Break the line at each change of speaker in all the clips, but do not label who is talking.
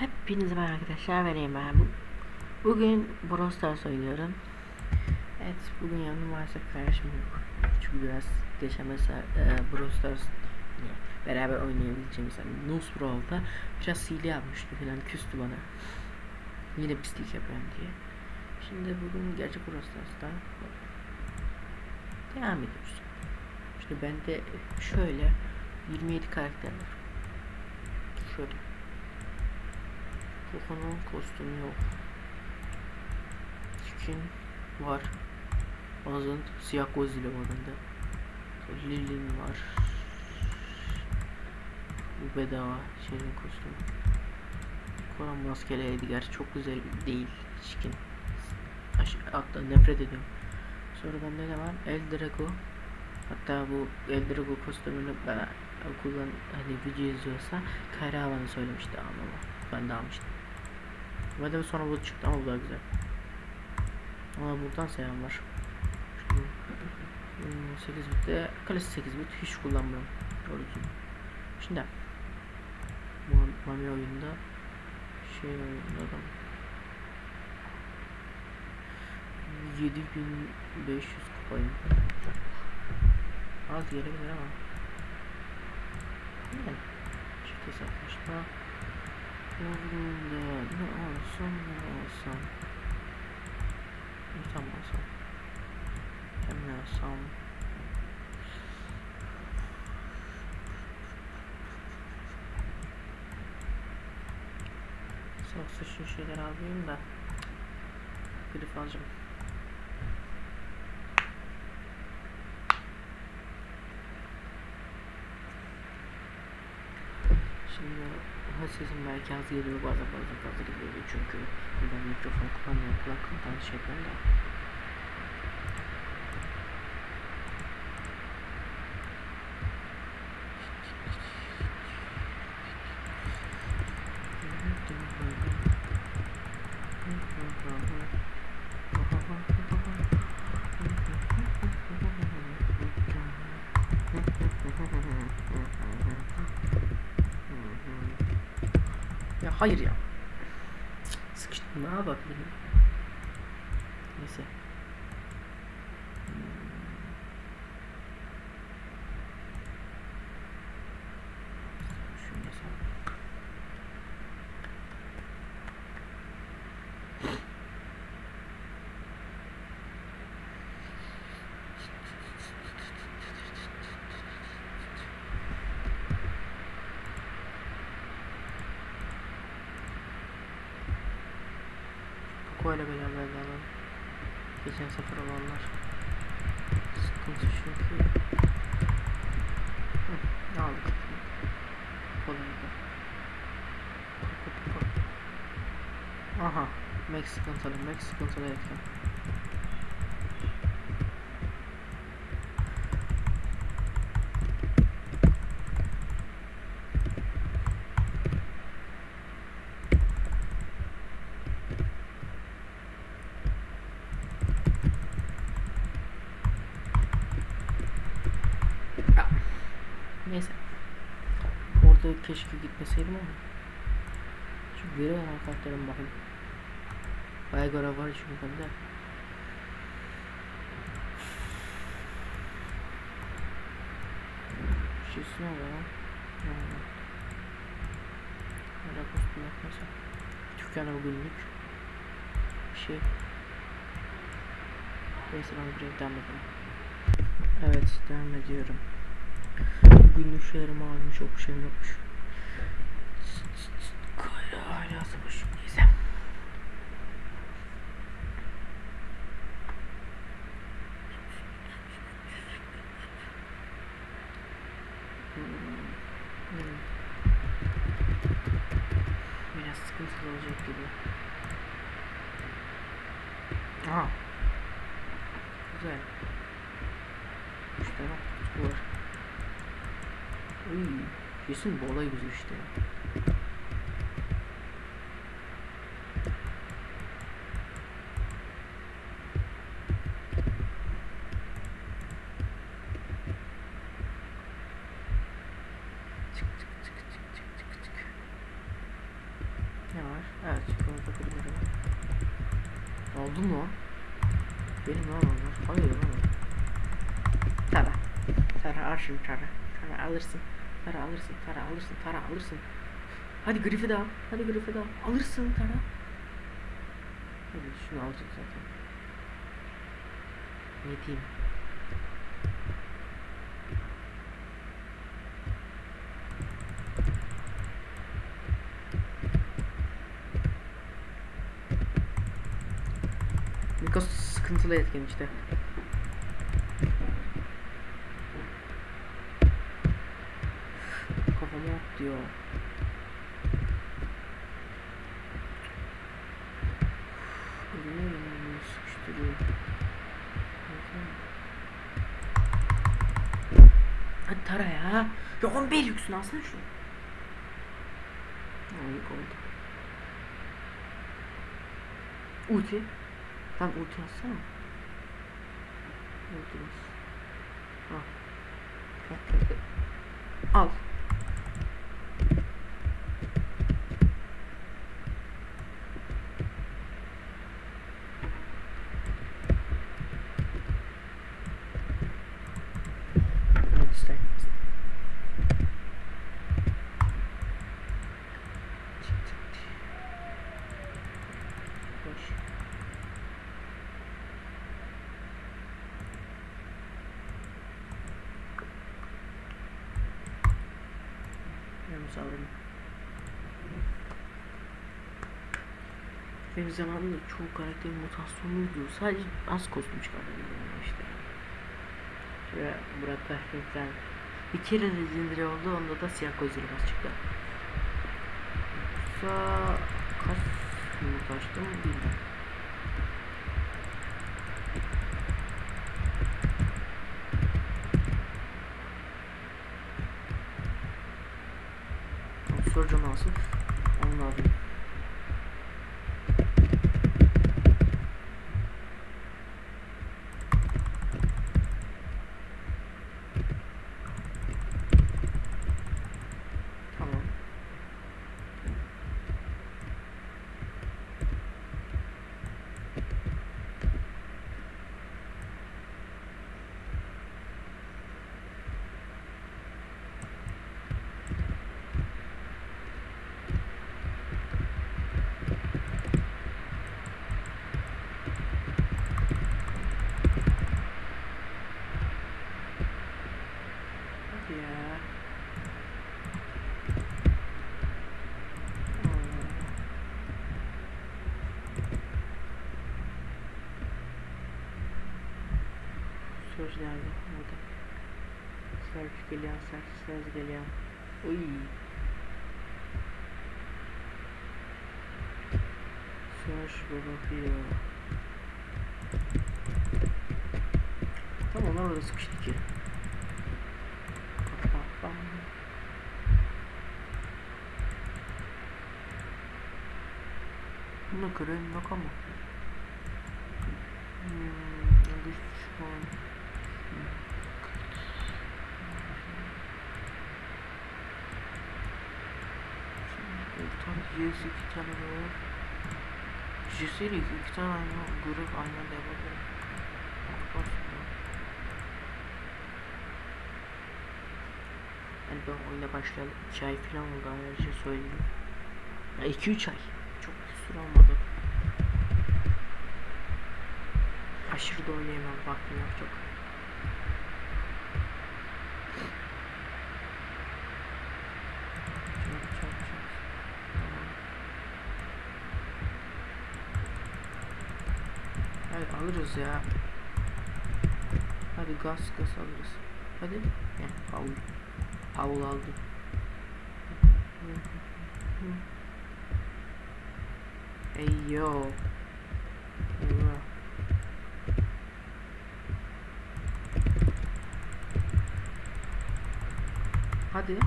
Hepinize merhaba arkadaşlar vereyim ben bu. Bugün Brawl Stars oynuyorum. Evet bugün yanımda maalesef kardeşim yok. Çünkü biraz geçen mesela e, Brawl Stars beraber oynayabileceğimiz hani Nus Brawl'da biraz hile yapmıştı falan küstü bana. Yine pislik yapıyorum diye. Şimdi bugün gerçek Brawl Stars'ta devam ediyoruz. İşte bende şöyle 27 karakter var. Şöyle. Kokonun kostümü yok. Skin var. Bazen siyah gözlü var bende. Lilin var. Bu bedava şeyin kostümü. Koran maskeli Edgar çok güzel değil. Skin. Hatta nefret ediyorum. Sonra bende ne var? El Drago. Hatta bu El Drago kostümünü ben okuldan hani video izliyorsa Kayra bana söylemişti ama ben de almıştım. Ve de sonra bu çıktı ama bu da güzel. Ama buradan selam var. Şu, 8 bitte kalesi 8 bit hiç kullanmıyorum. Doğru düzgün. Şimdi Mami oyunda şey oyunda da 7500 kupayım. Az gelebilir ama yani çift hesaplaşma Burada ne olsun ne olsun. Ne alsam Hem ne alsam Saksı şu şeyler alayım da. Grif alacağım. Şimdi sesim belki az geliyor bazen bazen fazla geliyor çünkü ben mikrofon kullanmıyorum kulaklıktan şey yapıyorum hayır ya. Sıkıştım ne bak benim. Neyse. Şunu yasam. Koyla beraber de alalım. Geçen sefer olanlar. Sıkıntı ki. Hı, aldık. Kolaydı. Aha. Sıkıntılı. Max sıkıntılı etken. Ya. Neyse. Orada keşke gitmeseydim ama. Şu olan kartlarım bakın. Bayağı görev var çünkü bende. Oluyor lan. Hmm. Hala kostüm yapmasa. Dükkana bugünlük. Bir şey. Neyse ben buraya devam edelim. Evet devam ediyorum. Günlük şeylerimi aldım çok şeyim yokmuş. Savaşım neyse. Biraz sıkıntılı olacak gibi. Aha. Güzel. İşte bak var. Uy, kesin bu olay güzel işte. Ne var? Evet kırmızı var. Oldu mu? Benim lan onlar. Hayır oğlum. Tara. Tara al şunu Tara. Tara alırsın. Tara alırsın. Tara alırsın. Tara alırsın. Hadi Griff'i de al. Hadi Griff'i de al. Alırsın Tara. Hadi şunu alacak zaten. Ne diyeyim? Sıkıntılı etken işte. Kafama at diyor. Sıkıştırıyor. Hadi tara ya. Ya 11 yüksün alsana şunu. Ayık oldu. Ulti. Lan ulti atsana. Bas. Al. Al. Benim zamanımda çoğu karakterin mutasyonluydu. Sadece az kostüm çıkartabildim işte. Şöyle Burak Kahretler. Bir kere legendary oldu. Onda da siyah gözlüğü çıktı. Yoksa kaç yumurta açtım bilmiyorum. Soracağım nasıl? Anladım. Tamam. Hadi ya. Nerede? Burada. Serç geliyor, serç söz geliyor. Uy. Ve bakıyor. Tamam orada sıkıştı ki. Bunu kırayım yok ama. Hmm, dış düşman. Bir tane GS iki tane var. GS ile iki, tane aynı grup aynı anda yapabilirim. Yani ben oyuna başlayalı 2 ay falan oldu ayrıca söyleyeyim. Ya 2-3 ay. Çok süre olmadı. Aşırı da oynayamam vaktim yok. Çok çok çok. Tamam. Hayır alırız ya. Hadi gaz gaz alırız. Hadi. Yani Paul. Paul aldı. Hey yo. Hadi.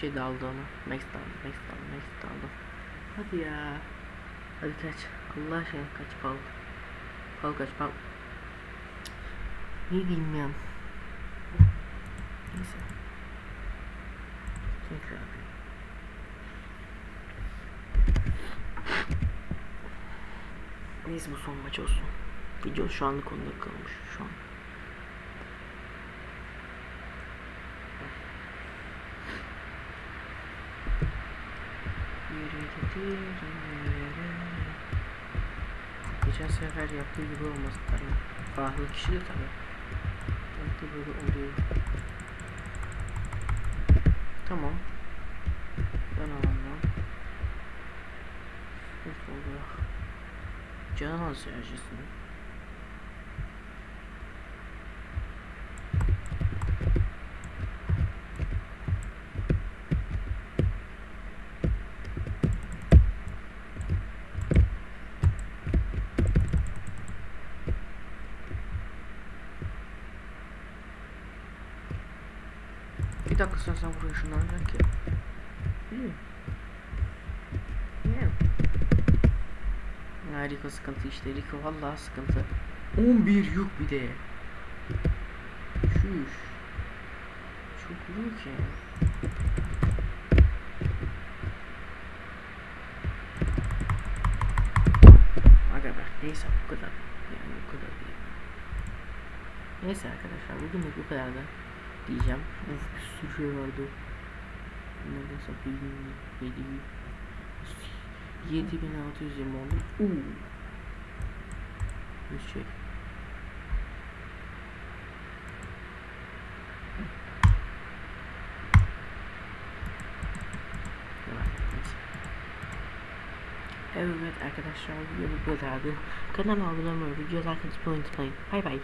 Şey de aldı onu. Max de aldı. Max de aldı. Max de aldı. Hadi ya. Hadi kaç. Allah aşkına kaç Paul. Paul kaç Paul. Ne bilmiyorum. Neyse. Kesinlikle abi. Neyse bu son maç olsun. Video şu anlık 10 dakika olmuş şu an. Geçen sefer yaptığı gibi olmasın tabii. Farklı kişi de tabii. Belki böyle oluyor. Tamam. Ben alandan. Nasıl oluyor? Canın az Bir dakika sen sen buraya şundan bırak ya. İyi. İyi. Harika sıkıntı işte Rico vallahi sıkıntı. 11 yük bir de. Şuş. Çok büyük ya. Aga be neyse bu kadar. Yani bu kadar değil. Neyse arkadaşlar bugünlük bu kadar da diyeceğim. Of bir sürü şey vardı. Bunlardan sapayım. 7 7620 oldu. Uuu. Bir şey. Evet arkadaşlar video bu kadardı. Kanalıma abone olmayı, videolar unutmayın. Bay bay.